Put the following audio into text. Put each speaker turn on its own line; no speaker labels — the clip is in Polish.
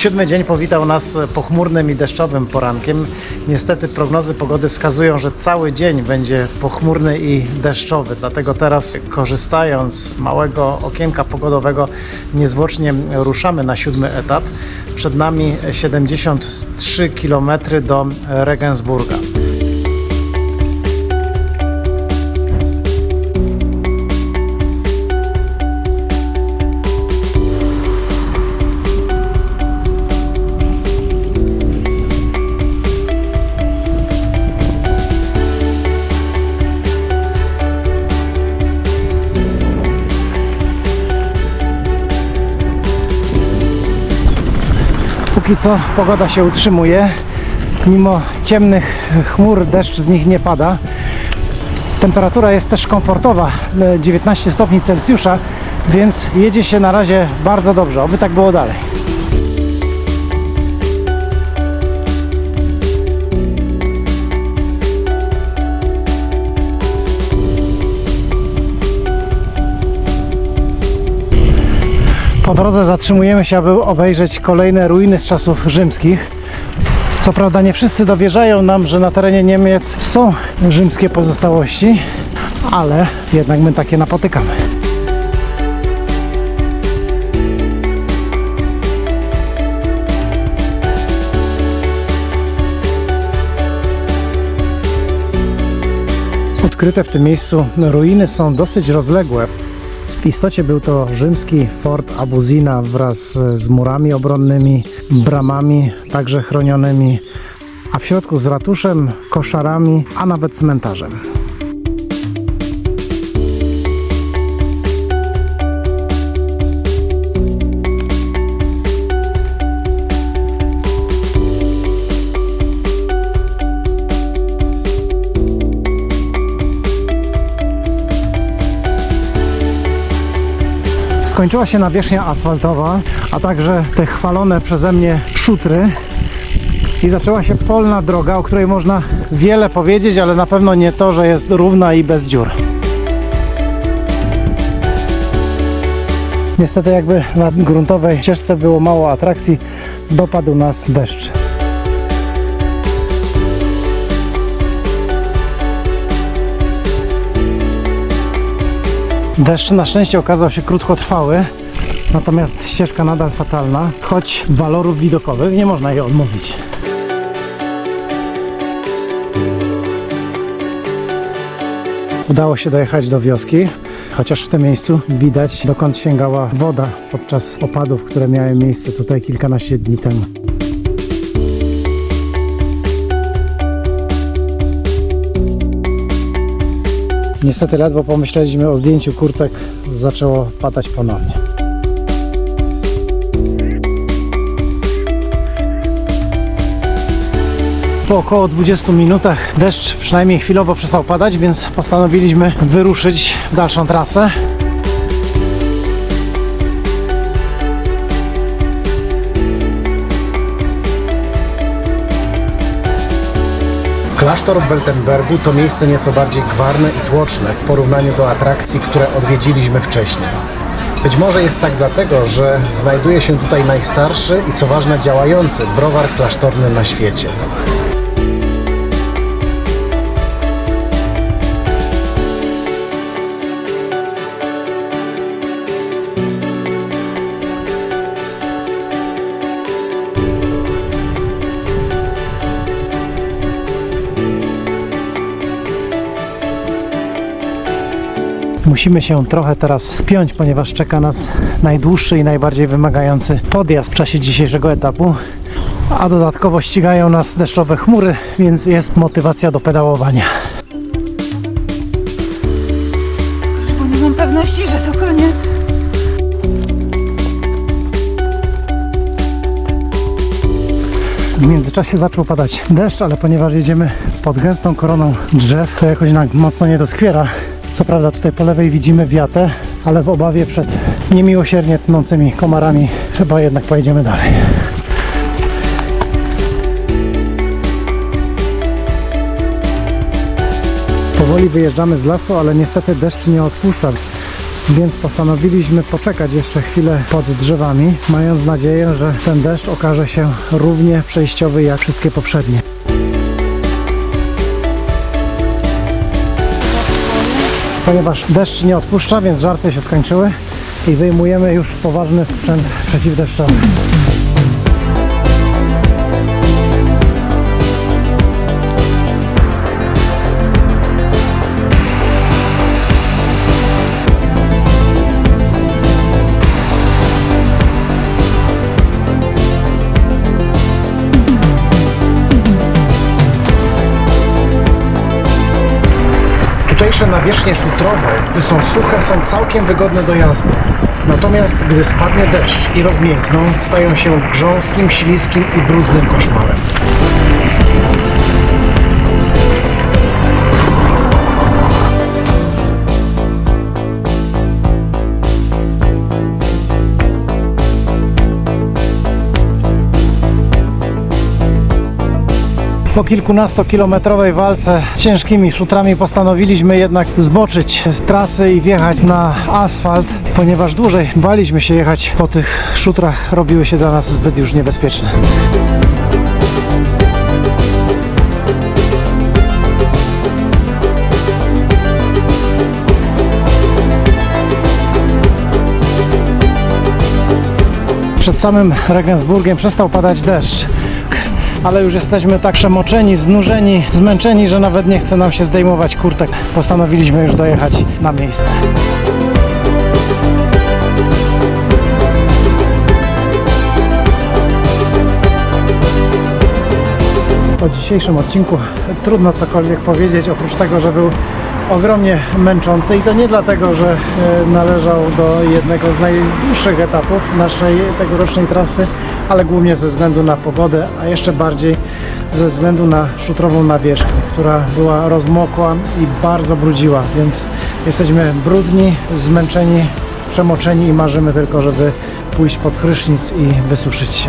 Siódmy dzień powitał nas pochmurnym i deszczowym porankiem. Niestety prognozy pogody wskazują, że cały dzień będzie pochmurny i deszczowy. Dlatego teraz korzystając z małego okienka pogodowego niezwłocznie ruszamy na siódmy etap. Przed nami 73 km do Regensburga. Póki co pogoda się utrzymuje. Mimo ciemnych chmur deszcz z nich nie pada. Temperatura jest też komfortowa, e, 19 stopni Celsjusza, więc jedzie się na razie bardzo dobrze. Oby tak było dalej. Po drodze zatrzymujemy się, aby obejrzeć kolejne ruiny z czasów rzymskich. Co prawda nie wszyscy dowierzają nam, że na terenie Niemiec są rzymskie pozostałości, ale jednak my takie napotykamy. Odkryte w tym miejscu ruiny są dosyć rozległe. W istocie był to rzymski fort Abuzina wraz z murami obronnymi, bramami także chronionymi, a w środku z ratuszem, koszarami, a nawet cmentarzem. Skończyła się nawierzchnia asfaltowa, a także te chwalone przeze mnie szutry. I zaczęła się polna droga, o której można wiele powiedzieć, ale na pewno nie to, że jest równa i bez dziur. Niestety jakby na gruntowej ścieżce było mało atrakcji, dopadł nas deszcz. Deszcz na szczęście okazał się krótkotrwały, natomiast ścieżka nadal fatalna, choć walorów widokowych nie można jej odmówić. Udało się dojechać do wioski, chociaż w tym miejscu widać dokąd sięgała woda podczas opadów, które miały miejsce tutaj kilkanaście dni temu. Niestety ledwo pomyśleliśmy o zdjęciu kurtek, zaczęło padać ponownie. Po około 20 minutach deszcz przynajmniej chwilowo przestał padać, więc postanowiliśmy wyruszyć w dalszą trasę. Klasztor w Weltenbergu to miejsce nieco bardziej gwarne i tłoczne w porównaniu do atrakcji, które odwiedziliśmy wcześniej. Być może jest tak dlatego, że znajduje się tutaj najstarszy i co ważne działający browar klasztorny na świecie. Musimy się trochę teraz spiąć, ponieważ czeka nas najdłuższy i najbardziej wymagający podjazd w czasie dzisiejszego etapu. A dodatkowo ścigają nas deszczowe chmury, więc jest motywacja do pedałowania.
Bo nie mam pewności, że to koniec.
W międzyczasie zaczął padać deszcz, ale ponieważ jedziemy pod gęstą koroną drzew, to jakoś nam mocno nie doskwiera. Co prawda tutaj po lewej widzimy wiatę, ale w obawie przed niemiłosiernie tnącymi komarami chyba jednak pojedziemy dalej. Powoli wyjeżdżamy z lasu, ale niestety deszcz nie odpuszcza. więc postanowiliśmy poczekać jeszcze chwilę pod drzewami, mając nadzieję, że ten deszcz okaże się równie przejściowy jak wszystkie poprzednie. Ponieważ deszcz nie odpuszcza, więc żarty się skończyły i wyjmujemy już poważny sprzęt przeciwdeszczowy. Tutejsze nawierzchnie szutrowe, gdy są suche, są całkiem wygodne do jazdy. Natomiast gdy spadnie deszcz i rozmiękną, stają się grząskim, śliskim i brudnym koszmarem. Po kilkunastokilometrowej walce z ciężkimi szutrami postanowiliśmy jednak zboczyć z trasy i wjechać na asfalt, ponieważ dłużej baliśmy się jechać po tych szutrach, robiły się dla nas zbyt już niebezpieczne. Przed samym Regensburgiem przestał padać deszcz ale już jesteśmy tak przemoczeni, znużeni, zmęczeni, że nawet nie chce nam się zdejmować kurtek. Postanowiliśmy już dojechać na miejsce. Po dzisiejszym odcinku trudno cokolwiek powiedzieć, oprócz tego, że był ogromnie męczący i to nie dlatego, że e, należał do jednego z najdłuższych etapów naszej tegorocznej trasy, ale głównie ze względu na pogodę, a jeszcze bardziej ze względu na szutrową nawierzchnię, która była rozmokła i bardzo brudziła, więc jesteśmy brudni, zmęczeni, przemoczeni i marzymy tylko, żeby pójść pod prysznic i wysuszyć się.